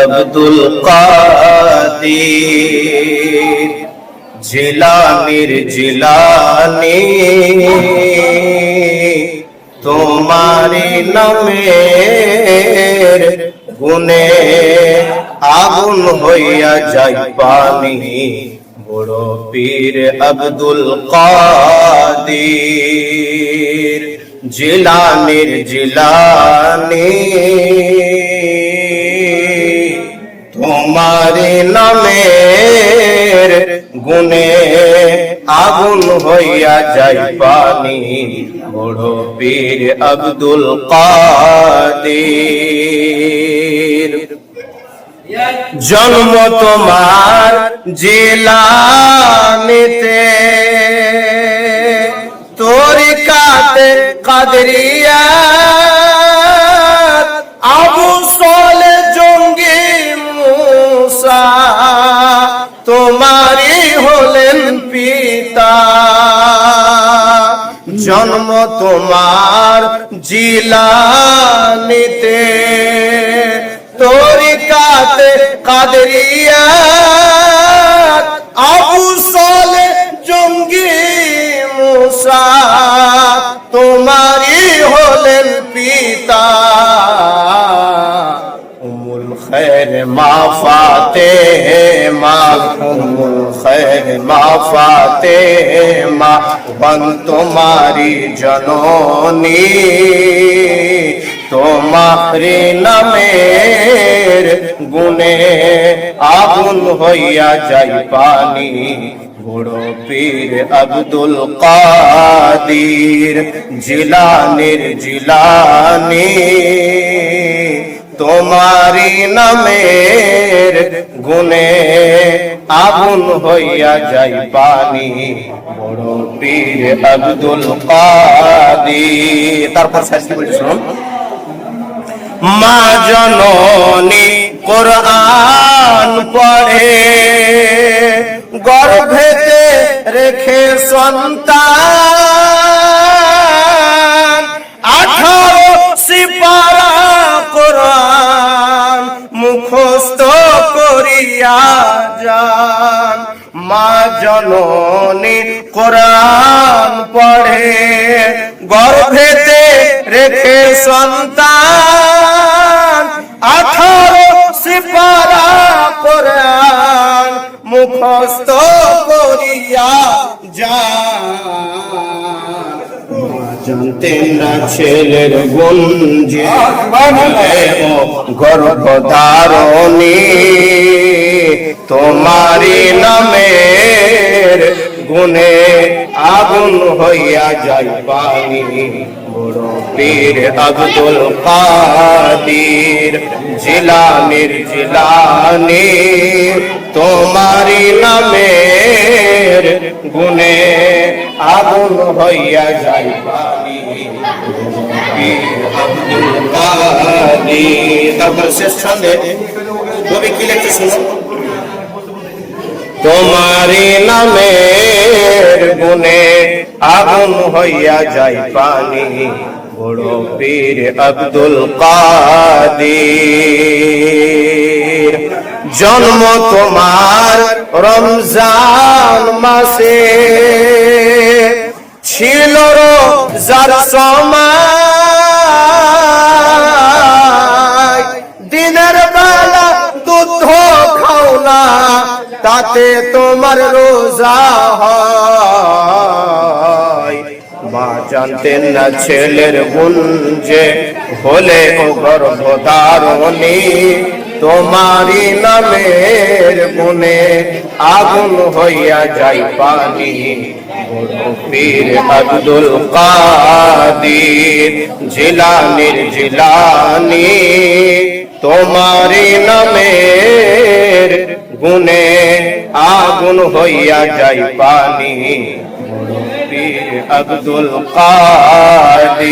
আব্দুল কাদির, জিলানির জিলানি তোমারি নামের গুনে আগুন হইয়া যাই পানি। বড় পীর আব্দুল কাদির, জিলানির জিলানি। তোমার নামের গুনে আগুন হইয়া যাই পানি। বড় পীর আব্দুল কাদির। জন্ম তোমার জিলানিতে তরিকাতে কাদরিয়া আবু সলে তোমারই হলেন পিতা। জন্ম তোমার জিলানিতে। তরিকাতে কাদরিয়া। আবু সালে জঙ্গি মুসা। তোমারই হলেন পিতা। মা ফাতে মা উমুল খৈর মা ফাতে মা বন তোমারি জননী, তোমারি নামের গুনে আগুন হইয়া যাই পানি। বড় পীর আব্দুল কাদির, জিলানির জিলানি। তোমারি নামের গুনে আগুন হইয়া যাই পানি। বড় পীর আব্দুল কাদির। তারপর শেষ কি বলছি শুনুন? মা জননী কোরআন পড়ে, গর্ভেতে রেখে সন্তান মা জননী কোরআন পড়ে গর্ভেতে রেখে সন্তান আঠারো সিপারা কোরআন মুখস্থ করিয়া যান। জানতেন না ছেলের গুঞ্জে গর্ভধারণী। তোমারি নামের গুনে আগুন হইয়া যাই পানি। বড় পীর আব্দুল কাদির, জিলানির জিলানি তোমারি নামের গুনে আগুন হইয়া যাই পানি। আব্দুল কাদির, তারপর শেষ ছন্দে। কবি কি লিখতে শুনুন তোমারি নামের গুনে আগুন হইয়া যাই পানি। বড় পীর আব্দুল কাদির। জন্ম তোমার রমজান মাসে। ছিল যার সময় তাতে তোমার রোজা হয়। মা জানতেন না ছেলের গুঞ্জে হলে ও গর্ভধারণী। তোমারি নামের গুনে আগুন হইয়া যাই পানি। পীর আব্দুল কাদির জিলানির জিলানি। তোমারি নামের গুনে আগুন হইয়া যাই পানি। বড় পীর আব্দুল কাদির।